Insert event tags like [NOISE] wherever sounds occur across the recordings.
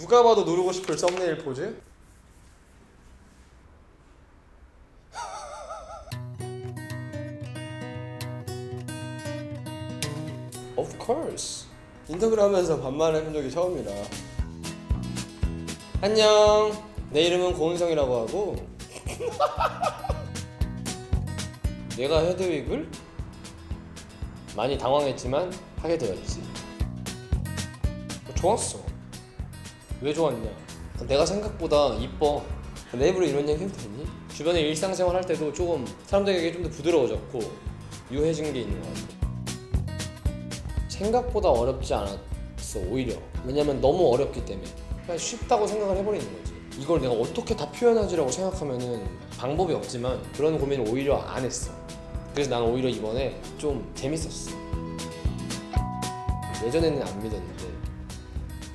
누가 봐도 누르고 싶을 썸네일 포즈? Of course. 인터뷰를 하면서 반말을 해본 적이 처음이라. 안녕. 내 이름은 고은성이라고 하고. [LAUGHS] 내가 헤드윅을 많이 당황했지만 하게 되었지. 좋았어. 왜 좋았냐? 내가 생각보다 이뻐. 내 입으로 이런 얘기 해도 되니? 주변에 일상생활 할 때도 조금 사람들에게 좀 더 부드러워졌고 유해진 게 있는 것 같아. 생각보다 어렵지 않았어 오히려. 왜냐면 너무 어렵기 때문에 그냥 쉽다고 생각을 해버리는 거지. 이걸 내가 어떻게 다 표현하지라고 생각하면은 방법이 없지만 그런 고민을 오히려 안 했어. 그래서 나는 오히려 이번에 좀 재밌었어. 예전에는 안 믿었는데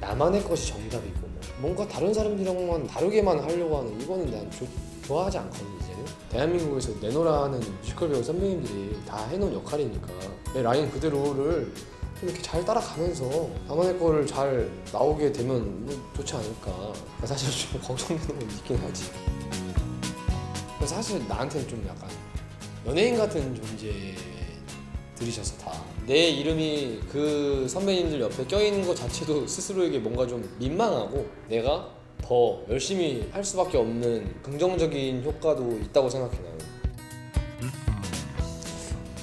나만의 것이 정답이고 뭐. 뭔가 다른 사람들이랑만 다르게만 하려고 하는 이거는 난 조- 좋아하지 않거든 이제는 대한민국에서 내노라 하는 뮤지컬 배우 선배님들이 다 해놓은 역할이니까. 내 라인 그대로를 좀 이렇게 잘 따라가면서 나만의 거를 잘 나오게 되면 뭐 좋지 않을까. 사실 좀 [LAUGHS] 걱정되는 건 있긴 하지. 사실 나한테는 좀 약간 연예인 같은 존재 들이셔서 다 내 이름이 그 선배님들 옆에 껴있는 것 자체도 스스로에게 뭔가 좀 민망하고 내가 더 열심히 할 수밖에 없는 긍정적인 효과도 있다고 생각해 나는.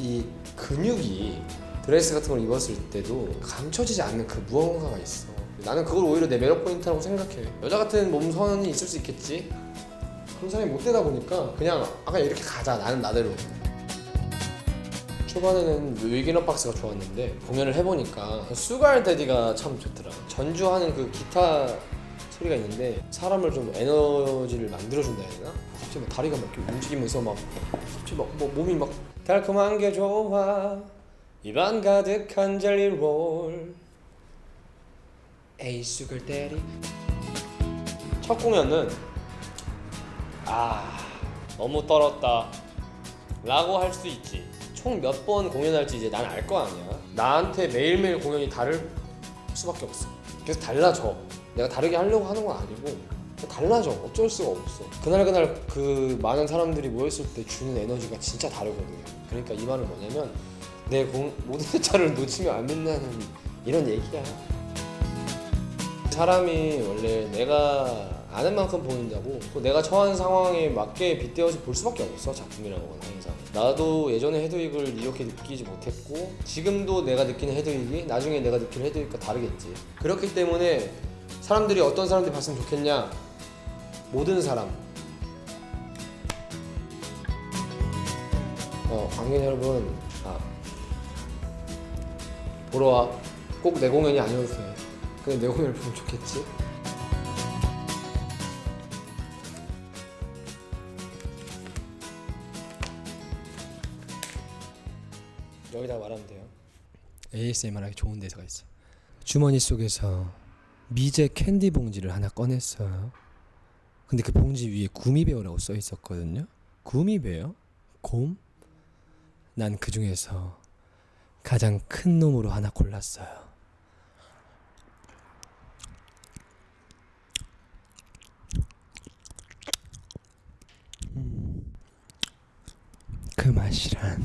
이 근육이 드레스 같은 걸 입었을 때도 감춰지지 않는 그 무언가가 있어. 나는 그걸 오히려 내 매력 포인트라고 생각해. 여자 같은 몸선이 있을 수 있겠지? 그런 사람이 못 되다 보니까 그냥 아까 이렇게 가자 나는 나대로 초반에는 위기너 박스가 좋았는데 공연을 해보니까 수갈 데디가 참 좋더라. 전주하는 그 기타 소리가 있는데 사람을 좀 에너지를 만들어준다 해야 되나? 갑자기 막 다리가 막 이렇게 움직이면서 막 갑자기 막, 뭐 몸이 막 달콤한 게 좋아. 입안 가득한 젤리롤. 에이 수갈 데디. 첫 공연은 아 너무 떨었다. 라고 할 수 있지 총 몇 번 공연할지 이제 난 알 거 아니야. 나한테 매일매일 공연이 다를 수밖에 없어. 그래서 달라져. 내가 다르게 하려고 하는 건 아니고 달라져. 어쩔 수가 없어. 그날 그날 그 많은 사람들이 모였을 때 주는 에너지가 진짜 다르거든 그러니까 이 말은 뭐냐면 내 공, 모든 [LAUGHS] 회차를 놓치면 안 된다는 이런 얘기야. 사람이 원래 내가 아는 만큼 보인다고 또 내가 처한 상황에 맞게 빗대어서 볼 수밖에 없어 작품이라는 건 항상. 나도 예전에 헤드윅을 이렇게 느끼지 못했고 지금도 내가 느끼는 헤드윅이 나중에 내가 느끼는 헤드윅과 다르겠지. 그렇기 때문에 사람들이 어떤 사람들이 봤으면 좋겠냐? 모든 사람. 어 관객 여러분. 아. 보러 와 꼭 내 공연이 아니어도 돼. 근데 내 공연을 보면 좋겠지 여기다 말하면 돼요. ASMR 하기 좋은 데서가 있어. 주머니 속에서 미제 캔디 봉지를 하나 꺼냈어요. 근데 그 봉지 위에 구미배어라고 써 있었거든요. 구미배어? 곰? 난 그 중에서 가장 큰 놈으로 하나 골랐어요. 음, 그 맛이란